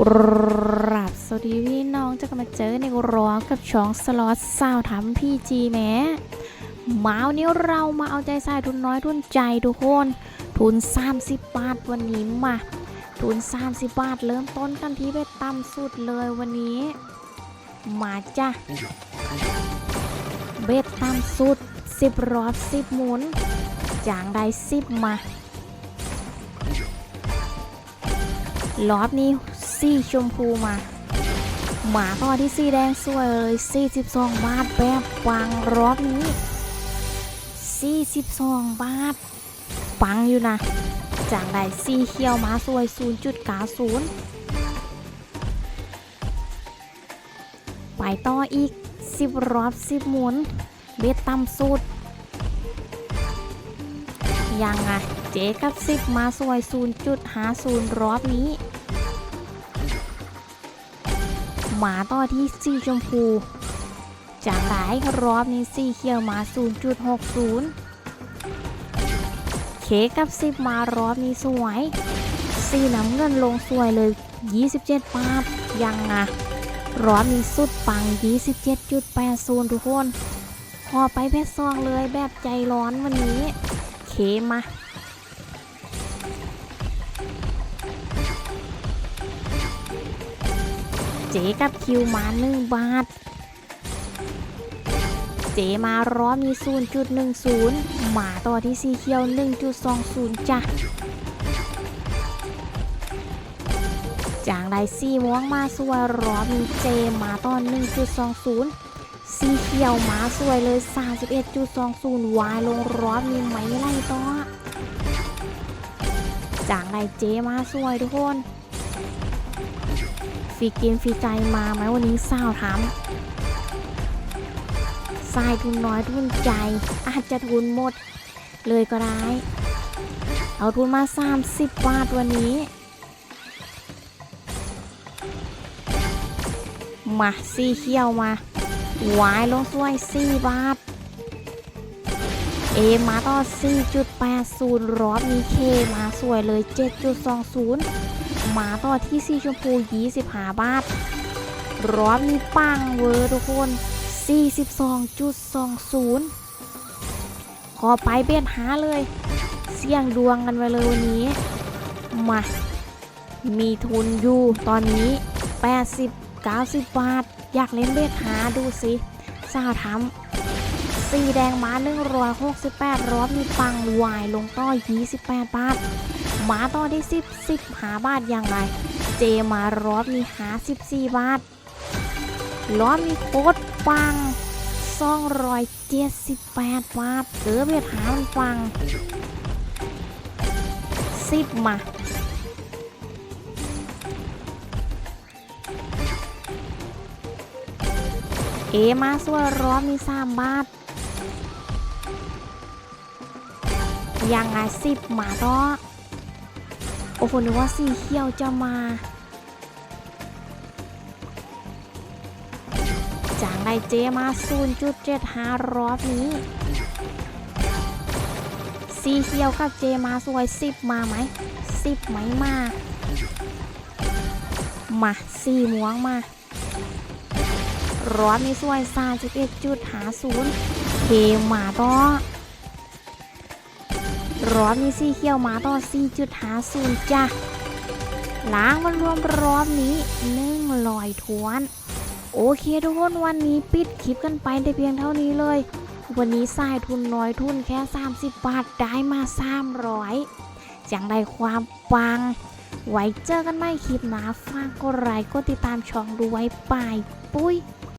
กราบสวัสดีพี่น้องจะกลับมาเจอในร้องกับช่องสล็อตสาวทำพี่จีแม้มาวันนี้เรามาเอาใจใส่ทุนน้อยทุนใจทุกคน ทุน 30 บาทวันนี้มา ทุน 30 บาทเริ่มต้นกันที่เบ็ดต่ำสุดเลยวันนี้ มาจ้ะ เบ็ดต่ำสุด 10 รอบ 10 หมุน จางได้10 มารอบนี้ สีชมพูมา หมาต่อที่สีแดงสวยเลย42บาทแบบปังรอบนี้42บาท ปังอยู่นะ จากได้สีเขียวมาสวย0.90ไปต่ออีก10รอบ10หมุน เบ็ดต่ำสุดยังไงเจกับ10มาสวย 0.50 รอบนี้ มาต่อที่สีชมพู จากหลายรอบนี้สีเขียวมา 0.60 เคกับ 10 มารอบนี้สวย สีน้ำเงินลงสวยเลย 27บาทยังไงรอบนี้สุดปัง 27.80 ทุกคน พอไปเพชรซองเลยแบบใจร้อนวันนี้ เคมา เจกับคิวมาหนึ่งบาท เจมารอมี 0.10 หมาต่อที่สีเขียว 1.20 จ้ะ จางได้สีม่วงมาสวยรอมีเจมาต่อ1.20 สีเขียวมาสวยเลย 31.20 วายลงรอมีไหมไล่ต่อจางไดเจมาสวยทุกคน ฟรีกินฟรีใจมาไหมวันนี้สาวถามทรายทุนน้อยทุนใจ อาจจะทุนหมด เลยก็ได้ เอาทุนมา 30 บาทวันนี้ มาสีเขียวมาหวายลงสวย 4 บาท เอมาต่อ4.80 รอบนี้เคมาสวยเลย 7.20 หมาต่อที่สีชมพู25 บาท รอบนี้ปังเวอร์ทุกคน 42.20 ขอไปเบ็ดหาเลย เสี่ยงดวงกันไปเลยวันนี้ มา มีทุนอยู่ตอนนี้ 80 90 บาท อยากเล่นเบ็ดหาดูสิสาวทำสีแดงมา168รอบนี้ปังวายลงต่อ 28 บาท มาต่อที่10 10หาบาทยังไงเจมารอบมีหา14บาทรอบมีโคตรปัง278บาทเออเบียดหามันปัง10มาเอมาส่วนรอบมี3บาท ยังไง10หมาต่อ โอ้โหนึกว่าสีเขียวจะมาจางไดเจมา 0.75 รอบนี้ สีเขียวกับเจมาสวย 10 มาไหม 10 ไหมมา มาสีม่วงมารอบนี้สวย 31.50เคมาต่อ ร้อบนี้สีเขียวมาต่อ4.50จ้ะล้างมันรวมรอบนี้นึ่งลอยทวน โอเคทุกคนวันนี้ปิดคลิปกันไปแต่เพียงเท่านี้เลย วันนี้สายทุนน้อยทุนแค่ 30 บาทได้มา300จังได้ความปัง ไว้เจอกันใหม่คลิปหน้าฝากกดไลค์กดติดตามช่องด้วยปายปุ้ย